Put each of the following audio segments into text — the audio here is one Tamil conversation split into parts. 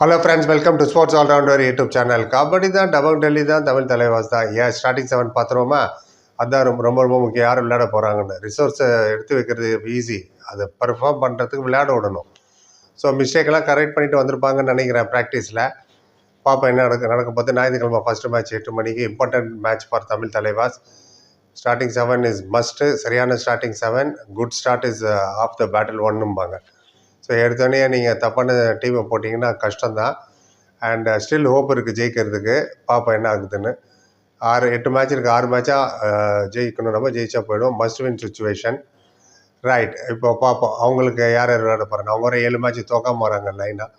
Hello friends welcome to sports allrounder YouTube channel kabaddi தான் டபக் டெல்லி தான் தமிழ் தலைவாஸ் தான். ஏன் ஸ்டார்டிங் செவன் பார்த்துருவோமா? அதான் ரொம்ப ரொம்ப ரொம்ப முக்கியம். யார் விளையாட போகிறாங்கன்னு ரிசோர்ஸை எடுத்து வைக்கிறது ஈஸி அதை பர்ஃபார்ம் பண்ணுறதுக்கு விளையாட விடணும். ஸோ மிஸ்டேக்கெல்லாம் கரெக்ட் பண்ணிட்டு வந்திருப்பாங்கன்னு நினைக்கிறேன் ப்ராக்டிஸில் பாப்பா என்ன நடக்க நடக்க பார்த்து ஞாயிற்றுக்கிழமை ஃபஸ்ட்டு மேட்ச் எட்டு மணிக்கு important match for Tamil Thalaivas starting seven is must சரியான starting seven good start is half the battle ஒன்னும்பாங்க so எடுத்தோடனே நீங்கள் தப்பான டீமை போட்டிங்கன்னா கஷ்டம்தான். அண்ட் ஸ்டில் ஹோப் இருக்குது ஜெயிக்கிறதுக்கு. பார்ப்போம் என்ன ஆகுதுன்னு. ஆறு எட்டு மேட்ச் இருக்குது ஆறு மேட்சாக uh, ஜெயிக்கணும். நம்ம ஜெயிச்சா போயிடும் மஸ்ட் வின் சுச்சுவேஷன் ரைட் இப்போ பார்ப்போம் அவங்களுக்கு யார் யார் விளையாட போகிறாங்க அவங்க ஒரு ஏழு மேட்ச் தோக்காம வராங்க லைனாக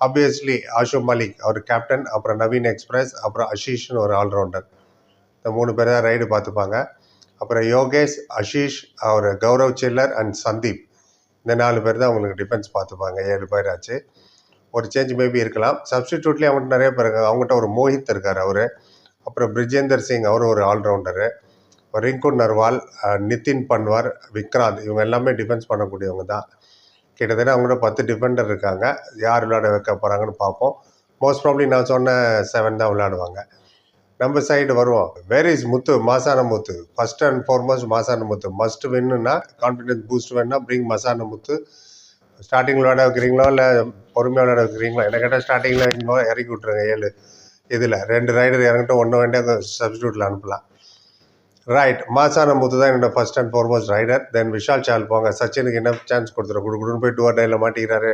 ஆப்வியஸ்லி ஆஷு மலிக் அவர் கேப்டன் அப்புறம் நவீன் எக்ஸ்பிரஸ் அப்புறம் அஷீஷ்னு ஒரு ஆல்ரவுண்டர் இந்த மூணு பேர் தான் ரைடு பார்த்துப்பாங்க. அப்புறம் யோகேஷ் அஷீஷ் அவர் கௌரவ் சில்லர் அண்ட் சந்தீப் இந்த நாலு பேர் தான் அவங்களுக்கு டிஃபென்ஸ் பார்த்துப்பாங்க. ஏழு பேர் ஆச்சு. ஒரு சேஞ்ச் மேபி இருக்கலாம். சப்ஸ்டிடியூட்லேயே அவங்கள்ட்ட நிறைய பேர் இருக்காங்க. அவங்ககிட்ட ஒரு மோஹித் இருக்கார் அவர். அப்புறம் பிரிஜேந்தர் சிங் அவரும் ஒரு ஆல்ரவுண்டரு ரிங்கு நர்வால் நிதின் பன்வார் விக்ராந்த் இவங்க எல்லாமே டிஃபென்ஸ் பண்ணக்கூடியவங்க தான். கிட்டத்தட்ட அவங்கள்ட்ட பத்து டிஃபெண்டர் இருக்காங்க. யார் விளையாட வைக்க போகிறாங்கன்னு பார்ப்போம். மோஸ்ட் ப்ராப்ளி நான் சொன்ன செவன் தான் விளையாடுவாங்க. நம்ம சைடு வருவோம். வேர் இஸ் முத்து மாசான முத்து first and foremost Masanamuthu must வின்னுனா confidence boost வேணுன்னா பிரிங் மசான முத்து ஸ்டார்டிங்கில் விளையாட வைக்கிறீங்களோ இல்லை பொறுமையாக விளையாட வைக்கிறீங்களோ என்ன கேட்டால் ஸ்டார்டிங்கில் வைக்கணும் இறக்கி விட்ருங்க ஏழு. இதில் ரெண்டு ரைடர் இறங்கிட்டு ஒன்று வேண்டிய சப்ஸ்டியூட்டில் அனுப்பலாம். ரைட் மாசான முத்து தான் என்னோட first and foremost raider then Vishal சால் போங்க. சச்சினுக்கு என்ன சான்ஸ் கொடுத்துரு? குடு குடுன்னு போய் டூர் டைல மாட்டிக்கிறாரு.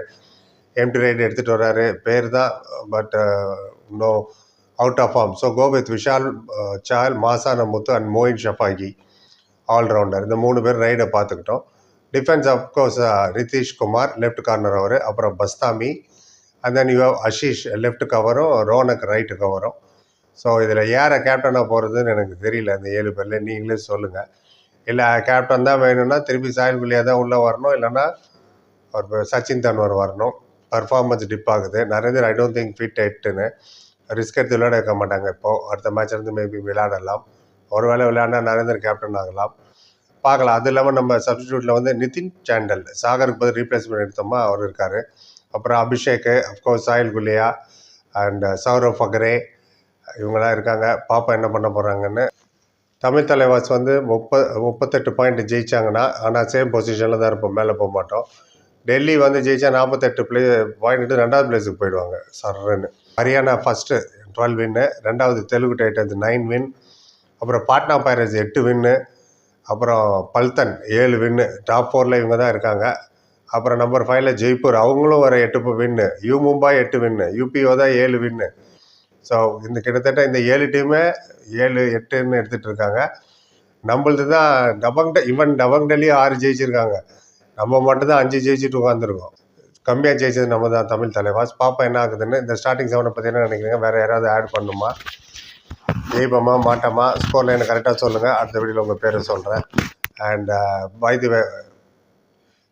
எம்டி ரைடு எடுத்துகிட்டு வர்றாரு. பேர் தான் பட் இன்னும் uh, out of form so go with Vishal uh, Chahal Masanamuthu and Moin Shafaghi allrounder இந்த மூணு பேர் ரைடை பார்த்துக்கிட்டோம். Defence of course Ritesh Kumar left corner அவர் அப்புறம் Bastami and then you Ashish left கவரும் ரோனக் ரைட்டு கவரும் ஸோ இதில் யாரை கேப்டனாக போகிறதுன்னு எனக்கு தெரியல இந்த ஏழு பேரில். நீங்களே சொல்லுங்கள் இல்லை கேப்டன் தான் வேணும்னா திருப்பி சாயல் குலியா தான் உள்ளே வரணும். இல்லைன்னா ஒரு சச்சின் தன்வர் வரணும். பர்ஃபார்மன்ஸ் டிப் ஆகுது. நிறைய பேர் ஐ டோன்ட் திங்க் ஃபிட் எட்டுன்னு ரிஸ்க் எடுத்து விளையாட வைக்க மாட்டாங்க. இப்போது அடுத்த மேட்ச் இருந்து மேபி விளையாடலாம். ஒருவேளை விளையாண்டால் நரேந்தர் கேப்டன் ஆகலாம். பார்க்கலாம். அது இல்லாமல் நம்ம சப்ஸ்டியூட்டில் வந்து நிதின் சாண்டல் சாகருக்கு பதில் ரீப்ளேஸ்மெண்ட் எடுத்தோமா? அவர் இருக்கார். அப்புறம் அபிஷேக் அஃப்கோர்ஸ் சாயல் குலியா அண்ட் சௌரவ் ஃபக்ரே இவங்கெல்லாம் இருக்காங்க. பாப்பா என்ன பண்ண போகிறாங்கன்னு தமிழ் தலைவாஸ் வந்து முப்ப முப்பத்தெட்டு பாயிண்ட் ஜெயிச்சாங்கன்னா ஆனால் சேம் பொசிஷனில் தான் இருப்போம். மேலே போக மாட்டோம். டெல்லி வந்து ஜெயிச்சா நாற்பத்தெட்டு பிளே பாயிண்ட் ரெண்டாவது பிளேஸுக்கு போயிடுவாங்க. சர்ன்னு ஹரியானா ஃபஸ்ட்டு டுவெல் வின்னு ரெண்டாவது தெலுங்கு டைட்டன்ஸ் நைன் வின் அப்புறம் பாட்னா பைரட்ஸ் எட்டு வின்னு அப்புறம் பல்தன் ஏழு வின்னு டாப் ஃபோரில் இவங்க தான் இருக்காங்க. அப்புறம் நம்பர் ஃபைவ்ல ஜெய்ப்பூர் அவங்களும் வர எட்டு வின்னு யூ மும்பை எட்டு வின்னு யூபிஓ தான் ஏழு வின்னு ஸோ இந்த கிட்டத்தட்ட இந்த ஏழு டீமே ஏழு எட்டுன்னு எடுத்துகிட்டு இருக்காங்க. நம்மளது தான் டபங் ஈவன் டபங் டெல்லி ஆறு ஜெயிச்சிருக்காங்க. நம்ம மட்டும் தான் அஞ்சு ஜெயிச்சுட்டு உட்காந்துருக்கோம் கம்மியாக ஜெயிச்சது நம்ம தான் தமிழ் தலைவாஸ் பாப்பா என்ன ஆகுதுன்னு இந்த ஸ்டார்டிங் செவனை பற்றி என்ன நினைக்கிறீங்க? வேறு யாராவது ஆட் பண்ணுமா? ஜெயிப்போமா மாட்டோமா? ஸ்கோர் லைனை கரெக்டாக சொல்லுங்கள் அடுத்த வீடியோவில் உங்கள் பேரை சொல்கிறேன் அண்ட் வைத்து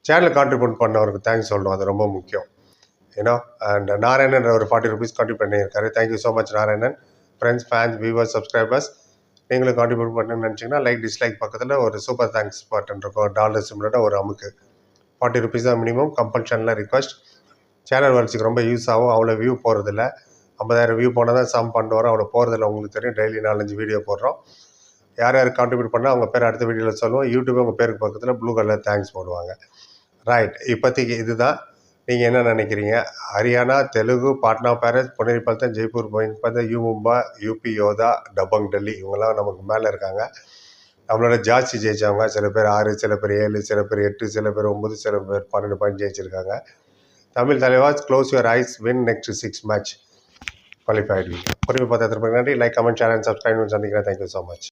சேனல் கான்ட்ரிபியூட் பண்ணவருக்கு தேங்க்ஸ் சொல்லணும். அது ரொம்ப முக்கியம். ஏன்னோ அண்ட் நாராயணன் ஒரு ஃபார்ட்டி ருபீஸ் கான்ட்ரிபியூட் பண்ணியிருக்காரு. Thank you so much Narayanan. Friends fans viewers subscribers நீங்களும் கான்ட்ரிபியூட் பண்ணணும்னு நினச்சிங்கன்னா லைக் டிஸ்லைக் பக்கத்தில் ஒரு சூப்பர் தேங்க்ஸ் பட்டன் இருக்கும். டாலர் சிம்லோட ஒரு அமுக்கு. ஃபார்ட்டி ருபீஸ் தான் மினிமம் கம்பல்ஷனில் ரிக்வஸ்ட் சேனல் வளர்ச்சிக்கு ரொம்ப யூஸ் ஆகும். அவ்வளோ வியூ போகிறதில்ல ஐம்பதாயிரம் வியூ போனால் தான் சம் பண்ணிட்டு வரோம். அவ்வளோ போகிறதில்ல உங்களுக்கு தெரியும் டெய்லி நாலஞ்சு வீடியோ போடுறோம். யார் யார் கான்ட்ரிபியூட் பண்ணால் அவங்க பேர் அடுத்த வீடியோவில் சொல்லுவோம். யூடியூப் உங்கள் பேருக்கு பக்கத்தில் ப்ளூ கலர் தேங்க்ஸ் போடுவாங்க. ரைட் இப்போதைக்கு இதுதான். நீங்கள் என்ன நினைக்கிறீங்க? ஹரியானா தெலுங்கு பாட்னா பேரஸ் புனேரி ஜெய்ப்பூர் போயின் பார்த்தா யூ மும்பா யூபி யோதா டபங் டெல்லி இவங்கெல்லாம் நமக்கு மேலே இருக்காங்க. நம்மளோட ஜாஸ்தி ஜெயித்தவங்க சில பேர் ஆறு சில பேர் ஏழு சில பேர் எட்டு சில பேர் ஒம்பது சில பேர் பன்னெண்டு பாயிண்ட் ஜெயிச்சிருக்காங்க. Tamil Thalaivas close your eyes win next six match qualified பொறுமை பார்த்து நன்றி. லைக் கமெண்ட் சேனல் சப்ஸ்கிரைப் சந்திக்கிறேன். Thank you so much